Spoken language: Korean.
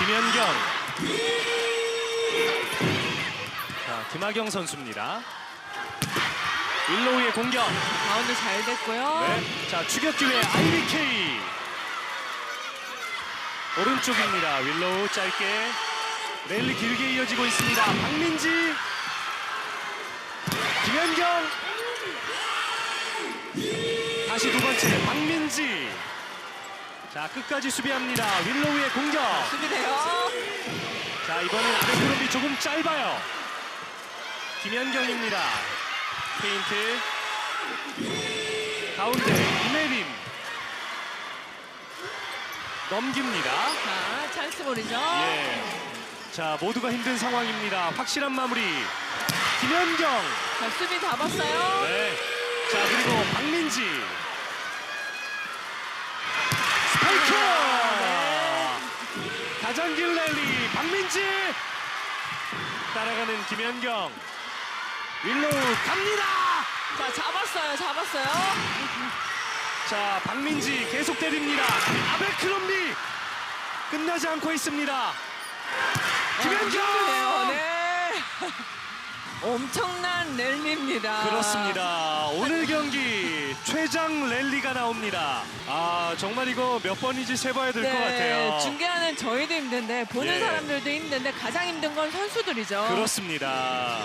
김현경. 자, 김하경 선수입니다. 윌로우의 공격. 바운드 잘 됐고요. 네. 자, 추격 기회 IBK. 오른쪽입니다. 윌로우 짧게. 랠리 길게 이어지고 있습니다. 박민지. 김현경. 다시 두 번째 박민지. 자, 끝까지 수비합니다. 윌로우의 공격. 수비돼요. 자, 이번엔 아베크롬이 조금 짧아요. 김현경입니다. 페인트. 가운데 이메린. 넘깁니다. 자, 찬스볼이죠. 예. 자, 모두가 힘든 상황입니다. 확실한 마무리. 김현경. 자, 수비 잡았어요. 네. 자, 그리고 박민지. 스파이크! 가장길 랠리 박민지! 따라가는 김현경. 윌로우 갑니다! 자, 잡았어요. 잡았어요. 자, 박민지 계속 때립니다. 아베크롬비 끝나지 않고 있습니다. 김현경! 아, 네. 엄청난 랠리입니다. 그렇습니다. 오늘 경기 최장 랠리가 나옵니다. 아 정말 이거 몇 번인지 세봐야 될것 네, 같아요. 중계하는 저희도 힘든데 보는 예. 사람들도 힘든데 가장 힘든 건 선수들이죠. 그렇습니다.